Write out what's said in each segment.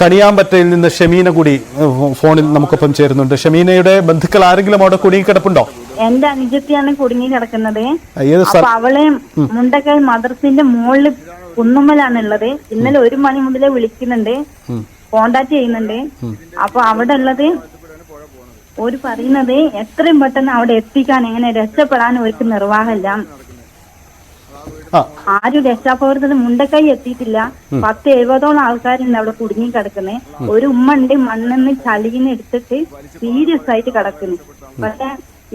കണിയാമ്പറ്റയിൽ നിന്ന് ഷമീന കൂടി ഫോണിൽ നമുക്കൊപ്പം ചേരുന്നുണ്ട്. ഷമീനയുടെ ബന്ധുക്കൾ ആരെങ്കിലും അവിടെ കുടുങ്ങിക്കിടപ്പുണ്ടോ? എന്റെ അനുജത്തിയാണ് കുടുങ്ങി കിടക്കുന്നത് അവളെ മുണ്ടക്കൽ മദ്രസിന്റെ മുകളിൽ കുന്നുമ്മലാണ് ഉള്ളത് ഇന്നലെ ഒരു മണി മുതലേ വിളിക്കുന്നുണ്ട്. കോണ്ടാക്ട് ചെയ്യുന്നുണ്ട്. അപ്പൊ അവിടെ ഉള്ളത് ഒരു പറയുന്നത് എത്രയും പെട്ടെന്ന് അവിടെ എത്തിക്കാൻ എങ്ങനെ രക്ഷപ്പെടാൻ ഒരു നിർവാഹമില്ല. ആരും രക്ഷാപ്രവർത്തനം മുണ്ടക്കൈ എത്തിയിട്ടില്ല. പത്ത് എഴുപതോളം ആൾക്കാരുണ്ട് അവിടെ കുടുങ്ങി കിടക്കുന്നത് ഒരു ഉമ്മ ഉണ്ട് മണ്ണെന്ന് ചളിന്ന് എടുത്തിട്ട് സീരിയസ് ആയിട്ട് കിടക്കുന്നു. പക്ഷെ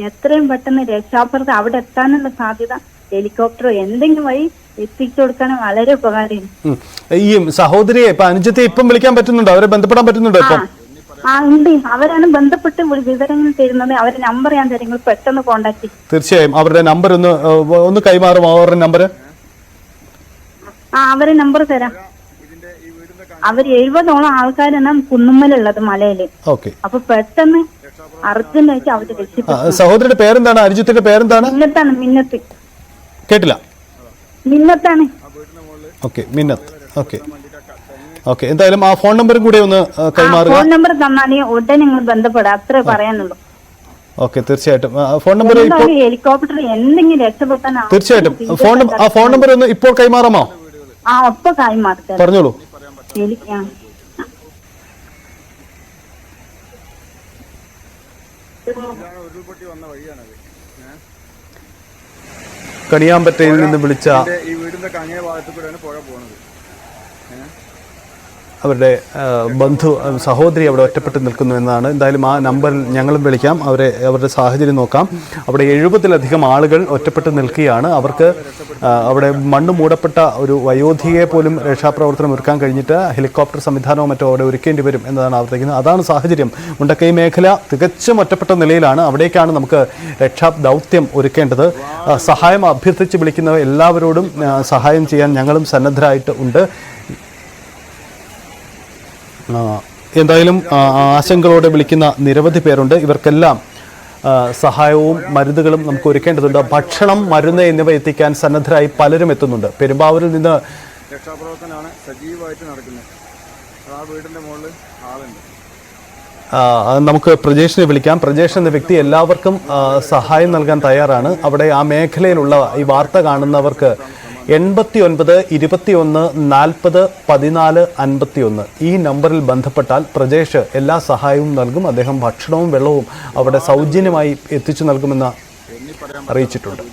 എത്രയും പെട്ടെന്ന് രക്ഷാപ്രവർത്തനം അവിടെ എത്താനുള്ള സാധ്യത ഹെലികോപ്റ്ററോ എന്തെങ്കിലും വഴി എത്തിച്ചു കൊടുക്കാൻ വളരെ ഉപകാരം ഈ സഹോദരിയെ ഇപ്പൊ അനുജത്തെ ഇപ്പം വിളിക്കാൻ പറ്റുന്നുണ്ടോ? അവരെ ബന്ധപ്പെടാൻ പറ്റുന്നുണ്ടോ ആ ഇപ്പം? ആ ഉണ്ട്. അവരാണ് ബന്ധപ്പെട്ട് വിവരങ്ങൾ തരുന്നത്. അവരെ നമ്പർ ഞാൻ തരും. പെട്ടെന്ന് കോണ്ടാക്ട് തീർച്ചയായും. അവരുടെ നമ്പർ ഒന്ന് ഒന്ന് കൈമാറും. അവരുടെ നമ്പർ ആ അവരെ നമ്പർ തരാം. അവർ എഴുപതോളം ആൾക്കാരാണ് കുന്നുമ്മലുള്ളത് മലയിൽ. ഓക്കെ. അപ്പൊ പെട്ടെന്ന് അർജന്റ് ആയിട്ട് അവർ രക്ഷപ്പെട്ടു സഹോദരിയുടെ പേരെന്താണ്? അരിജിത്തിന്റെ പേരെന്താണ്? മിന്നത്താണ് മിന്നത്ത്. കേട്ടില്ല. മിന്നത്താണ്. ഓക്കെ മിന്നത്ത്. ഓക്കെ. ഓക്കെ എന്തായാലും ആ ഫോൺ നമ്പറും കൂടെ ഒന്ന് കൈമാറുക. ഫോൺ നമ്പർ തന്നാലേ ഉടനെ നിങ്ങൾ ബന്ധപ്പെടാം. അത്രേ പറയാനുള്ളൂ. ഓക്കെ തീർച്ചയായിട്ടും. ഫോൺ നമ്പർ ഇപ്പോൾ ഹെലികോപ്റ്റർ എന്തെങ്കിലും രക്ഷപ്പെട്ടാൽ തീർച്ചയായിട്ടും. ഫോൺ ആ ഫോൺ നമ്പർ ഒന്ന് ഇപ്പോൾ കൈമാറാമോ? ആ ഒപ്പ കായ് മാർത്തരാം പറഞ്ഞോളൂ. കണിയാമ്പറ്റയിൽ നിന്ന് വിളിച്ച ഈ വീടിന്റെ കണിയ ഭാഗത്ത് കൂടെയാണ് പുഴ പോകുന്നത്. അവരുടെ ബന്ധു സഹോദരി അവിടെ ഒറ്റപ്പെട്ട് നിൽക്കുന്നു എന്നാണ്. എന്തായാലും ആ നമ്പറിൽ ഞങ്ങളും വിളിക്കാം. അവരെ അവരുടെ സാഹചര്യം നോക്കാം. അവിടെ എഴുപതിലധികം ആളുകൾ ഒറ്റപ്പെട്ട് നിൽക്കുകയാണ്. അവർക്ക് അവിടെ മണ്ണ് മൂടപ്പെട്ട ഒരു വയോധികയെ പോലും രക്ഷാപ്രവർത്തനം ഒരുക്കാൻ കഴിഞ്ഞിട്ട് ഹെലികോപ്റ്റർ സംവിധാനവും മറ്റോ അവിടെ ഒരുക്കേണ്ടി വരും എന്നതാണ് ആവർത്തിക്കുന്നത്. അതാണ് സാഹചര്യം. മുണ്ടക്കൈ മേഖല തികച്ചും ഒറ്റപ്പെട്ട നിലയിലാണ്. അവിടേക്കാണ് നമുക്ക് രക്ഷാ ദൗത്യം ഒരുക്കേണ്ടത്. സഹായം അഭ്യർത്ഥിച്ച് വിളിക്കുന്ന എല്ലാവരോടും സഹായം ചെയ്യാൻ ഞങ്ങളും സന്നദ്ധരായിട്ട് ഉണ്ട്. എന്തായാലും ആശങ്കകളോടെ വിളിക്കുന്ന നിരവധി പേരുണ്ട്. ഇവർക്കെല്ലാം സഹായവും മരുന്നുകളും നമുക്ക് ഒരുക്കേണ്ടതുണ്ട്. ഭക്ഷണം മരുന്ന് എന്നിവ എത്തിക്കാൻ സന്നദ്ധരായി പലരും എത്തുന്നുണ്ട്. പെരുമ്പാവൂരിൽ നിന്ന് രക്ഷാപ്രവർത്തനമാണ് സജീവമായിട്ട് നടക്കുന്നത്. ആ വീടിന്റെ മുകളിൽ ആളുണ്ട്. നമുക്ക് പ്രജേഷിനെ വിളിക്കാം. പ്രജേഷ് എന്ന വ്യക്തി എല്ലാവർക്കും സഹായം നൽകാൻ തയ്യാറാണ്. അവിടെ ആ മേഖലയിലുള്ള ഈ വാർത്ത കാണുന്നവർക്ക് എൺപത്തി ഒൻപത് ഇരുപത്തിയൊന്ന് നാൽപ്പത് പതിനാല് അൻപത്തി ഒന്ന് ഈ നമ്പറിൽ ബന്ധപ്പെട്ടാൽ പ്രജേഷ് എല്ലാ സഹായവും നൽകും. അദ്ദേഹം ഭക്ഷണവും വെള്ളവും അവിടെ സൗജന്യമായി എത്തിച്ചു നൽകുമെന്ന് അറിയിച്ചിട്ടുണ്ട്.